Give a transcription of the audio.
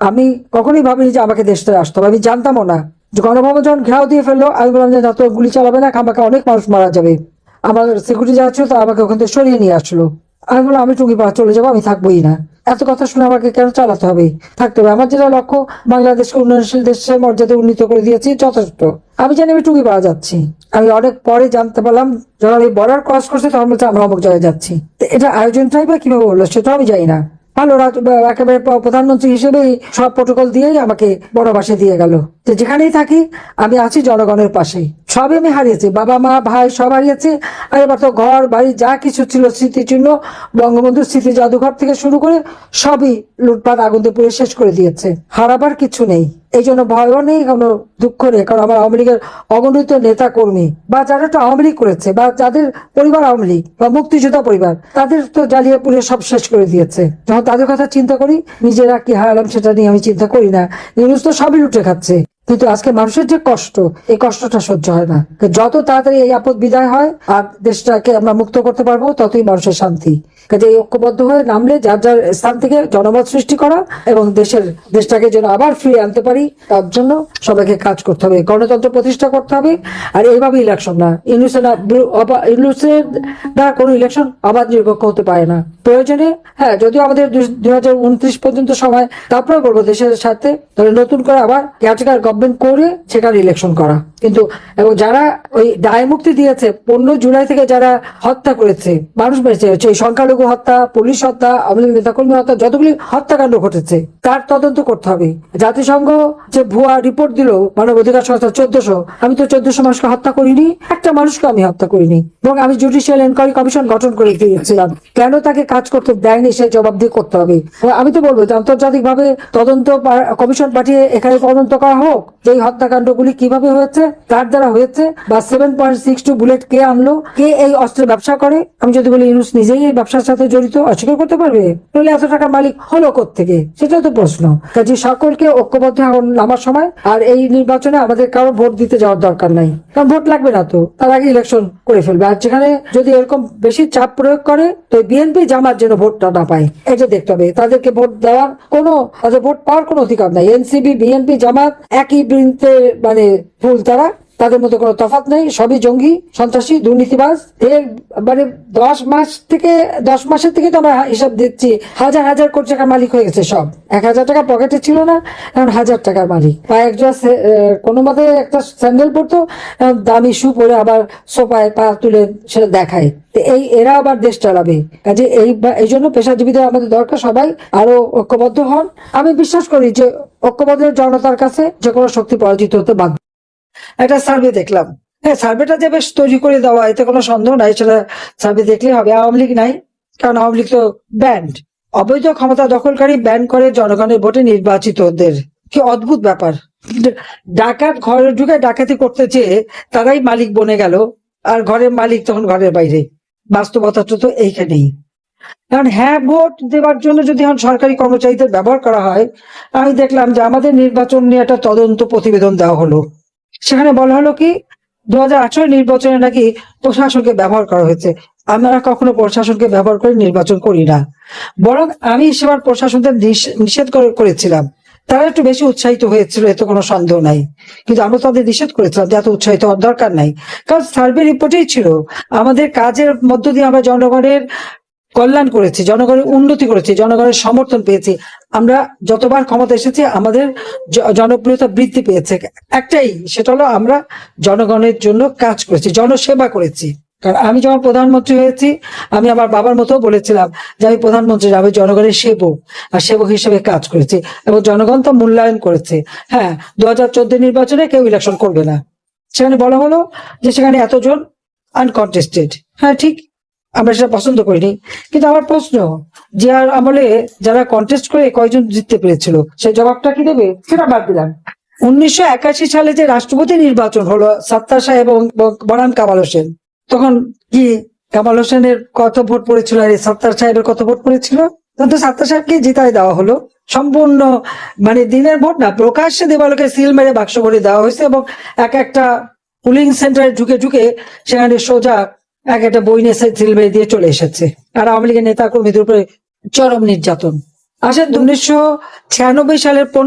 আমি কখনোই ভাবিনি যে আমাকে দেশটা আসতে হবে। আমি জানতামও না গণভবন যখন ঘেরাও দিয়ে ফেলল, আমি বললাম যে না, তো গুলি চালাবে না, আমাকে অনেক মানুষ মারা যাবে। আমার সিকিউরিটি যা ছিল তা আমাকে ওখান থেকে সরিয়ে নিয়ে আসলো। আমি বললাম, আমি টুকি পাড়া চলে যাব, আমি থাকবোই না। এত কথা শুনে আমাকে কেন চালাতে হবে? থাকতে হবে। আমার যেটা লক্ষ্য, বাংলাদেশকে উন্নয়নশীল দেশের মর্যাদা উন্নীত করে দিয়েছি যথেষ্ট। আমি জানি আমি টুকি পাড়া যাচ্ছি। আমি অনেক পরে জানতে পারলাম, যখন এই বর্ডার ক্রস করছে, তখন বলছে আমরা অমুক জায়গায় যাচ্ছি। এটা আয়োজনটাই বা কীভাবে বলল সেটাও আমি জানি না। ভালো একেবারে প্রধানমন্ত্রী হিসেবেই সব প্রোটোকল দিয়েই আমাকে বড় বাসে দিয়ে গেল। যে যেখানেই থাকি, আমি আছি জনগণের পাশে সবই আমি হারিয়েছি। বাবা, মা, ভাই, সব হারিয়েছি। আর এবার তো ঘর, বাড়ি, যা কিছু ছিল, স্মৃতিচিহ্ন বঙ্গবন্ধুর স্মৃতি জাদুঘর থেকে শুরু করে সবই লুটপাট আগুন পুড়ে শেষ করে দিয়েছে। হারাবার কিছু নেই। এই জন্য ভয়ও নেই, কোনো দুঃখ নেই। কারণ আমার আওয়ামী লীগের অগণিত নেতা কর্মী বা যারা একটু আওয়ামী লীগ করেছে, বা যাদের পরিবার আওয়ামী লীগ, বা মুক্তিযোদ্ধা পরিবার, তাদের তো জ্বালিয়ে পুড়ে সব শেষ করে দিয়েছে। যখন তাদের কথা চিন্তা করি, নিজেরা কি হারালাম সেটা নিয়ে আমি চিন্তা করি না। ইউনুস তো সবই লুটে খাচ্ছে। কিন্তু আজকে মানুষের যে কষ্ট, এই কষ্টটা সহ্য হয় না। যত তাড়াতাড়ি এই আপদ বিদায় হয়, আর দেশটাকে আমরা মুক্ত করতে পারব, ততই মানুষের শান্তি। কাজে এই ঐক্যবদ্ধ হয়ে নামলে যার যার স্থান থেকে জনমত সৃষ্টি করা এবং দেশের, দেশটাকে যেন আবার ফিরে আনতে পারি, তার জন্য সবাইকে কাজ করতে হবে, গণতন্ত্র প্রতিষ্ঠা করতে হবে। আর এইভাবে ইলেকশন না। ইউনুসের না ইউনুসের কোনো ইলেকশন আবার নিরপেক্ষ হতে পারে না। প্রয়োজনে হ্যাঁ যদিও আমাদের দুই হাজার উনত্রিশ পর্যন্ত সময় তারপরে বলব দেশের সাথে তাহলে নতুন করে আবার কেয়ারটেকার গভর্নমেন্ট করে সেটার ইলেকশন করা। কিন্তু, এবং যারা ওই দায় মুক্তি দিয়েছে, পনেরো জুলাই থেকে যারা হত্যা করেছে, মানুষ মেরেছে, হচ্ছে সংখ্যালঘু হত্যা, পুলিশ হত্যা আমাদের নেতাকর্মী হত্যা, যতগুলি হত্যাকাণ্ড ঘটেছে, তার তদন্ত করতে হবে। জাতিসংঘ যে ভুয়া রিপোর্ট দিল, মানব অধিকার সংস্থা চোদ্দশো, আমি তো চোদ্দশো মানুষকে হত্যা করিনি, একটা মানুষকে আমি হত্যা করিনি, এবং আমি জুডিশিয়াল এনকোয়ারি কমিশন গঠন করে দিয়েছিলাম। কেন তাকে কাজ করতে দেয়নি সেই জবাব দিয়ে করতে হবে? আমি তো বলব যে আন্তর্জাতিক ভাবে তদন্ত কমিশন পাঠিয়ে এখানে তদন্ত করা হোক এই হত্যাকাণ্ডগুলি কীভাবে হয়েছে, কার দ্বারা হয়েছে, বা seven point six two bullet কে আনলো, কে এই অস্ত্রের ব্যবসা করে, আমি যদি বলি ইউনুস নিজেই এই ব্যবসার সাথে জড়িত, অস্বীকার করতে পারবে? তাহলে এত টাকার মালিক হলো থেকে সেটা তো প্রশ্ন। কাজে সকলকে ঐক্যবদ্ধ নামার সময়, আর এই নির্বাচনে আমাদের কারও ভোট দিতে যাওয়ার দরকার নাই। কারণ ভোট লাগবে না তো, তার আগে ইলেকশন করে ফেলবে। আর যেখানে যদি এরকম বেশি চাপ প্রয়োগ করে, তো বিএনপি জামার যেন ভোটটা না পায়, এটা দেখতে হবে। তাদেরকে ভোট দেওয়ার কোনো, তাদের ভোট পাওয়ার কোনো অধিকার নাই। এনসিবি বিএনপি, জামাত একই বৃন্তে মানে ফুল তারা তাদের মধ্যে কোনো তফাৎ নেই, সবই জঙ্গি, সন্ত্রাসী, দুর্নীতিবাজ। এর মানে দশ মাস থেকে, দশ মাসের থেকে তো আমরা হিসাব দিচ্ছি, হাজার হাজার কোটি টাকার মালিক হয়ে গেছে সব। এক হাজার টাকা পকেটে ছিল না, এখন হাজার টাকার মালিক। বা একজন কোনো মতে একটা স্যান্ডেল পরতো দামি শু পরে আবার সোফায় পা তুলে সেটা দেখায়। এই, এরা আবার দেশ চালাবে। কাজে এই এই জন্য পেশাজীবীদের আমাদের দরকার সবাই আরও ঐক্যবদ্ধ হন। আমি বিশ্বাস করি যে ঐক্যবদ্ধ জনতার কাছে যে কোনো শক্তি পরাজিত হতে বাধ্য। একটা সার্ভে দেখলাম। হ্যাঁ সার্ভেটা যে বেশ তৈরি করে দেওয়া, এতে কোনো সন্দেহ নাই, সেটা সার্ভে দেখলে হবে। আওয়ামী লীগ নাই, কারণ আওয়ামী লীগ তো ব্যান্ড অবৈধ ক্ষমতা দখলকারী ব্যান করে জনগণের ভোটে নির্বাচিতদের। কি অদ্ভুত ব্যাপার। ডাকাত ঘরে ঢুকে ডাকাতি করতে চেয়ে তারাই মালিক বনে গেল, আর ঘরের মালিক তখন ঘরের বাইরে। বাস্তবতাটা তো এইখানেই। কারণ হ্যাঁ ভোট দেওয়ার জন্য যদি এখন সরকারি কর্মচারীদের ব্যবহার করা হয়, আমি দেখলাম যে আমাদের নির্বাচন নিয়ে একটা তদন্ত প্রতিবেদন দেওয়া হলো। সেখানে বলা হলো কি দু হাজার আঠারো নির্বাচনে নাকি প্রশাসনকে ব্যবহার করা হয়েছে। আমরা কখনো প্রশাসনকে ব্যবহার করে নির্বাচন করি না। বরং আমি সেবার প্রশাসনদের নিষ- নিষেধ করে- করেছিলাম। তারা একটু বেশি উৎসাহিত হয়েছিল, এতে কোনো সন্দেহ নাই। কিন্তু আমরা তাদের নিষেধ করেছিলাম যে এত উৎসাহিত হওয়ার দরকার নাই। কারণ সার্ভে রিপোর্টেই ছিল, আমাদের কাজের মধ্য দিয়ে আমরা জনগণের কল্যাণ করেছি, জনগণের উন্নতি করেছি, জনগণের সমর্থন পেয়েছি। আমরা যতবার ক্ষমতা এসেছি, আমাদের জনপ্রিয়তা বৃদ্ধি পেয়েছে। একটাই, সেটা হলো আমরা জনগণের জন্য কাজ করেছি, জনসেবা করেছি। কারণ আমি যখন প্রধানমন্ত্রী হয়েছি, আমি আমার বাবার মতো বলেছিলাম যে আমি প্রধানমন্ত্রী, আমি জনগণের সেবক, আর সেবক হিসেবে কাজ করেছি এবং জনগণ তো মূল্যায়ন করেছে। হ্যাঁ দু হাজার চোদ্দ নির্বাচনে কেউ ইলেকশন করবে না। সেখানে বলা হলো যে সেখানে এতজন আনকন্টেস্টেড হ্যাঁ ঠিক আমরা সেটা পছন্দ করিনি। কিন্তু আমার প্রশ্ন, যে আর আমলে যারা কন্টেস্ট করে কয়জন জিততে পেরেছিল, সেই জবাবটা কি দেবে? সেটা বাদ দিলাম। উনিশশো একাশি সালে যে রাষ্ট্রপতি নির্বাচন হলো, সাত্তার সাহেব এবং বনাম কামাল হোসেন, তখন কি কামাল হোসেনের কত ভোট পড়েছিল আর সাত্তার সাহেবের কত ভোট পড়েছিল? তখন তো সাত্তার সাহেবকে জিতাই দেওয়া হলো। সম্পূর্ণ মানে দিনের ভোট না, প্রকাশ্যে দেওয়ালকে সিল মেরে বাক্স ভরে দেওয়া হয়েছে এবং এক একটা পুলিং সেন্টারে ঢুকে ঢুকে সেখানে সোজা এক একটা বই নেশায় সিল মেরে দিয়ে চলে এসেছে। আর আওয়ামী লীগের নেতা কর্মীদের উপরে চরম নির্যাতন। আসলে উনিশশো ছিয়ানব্বই সালের পনেরো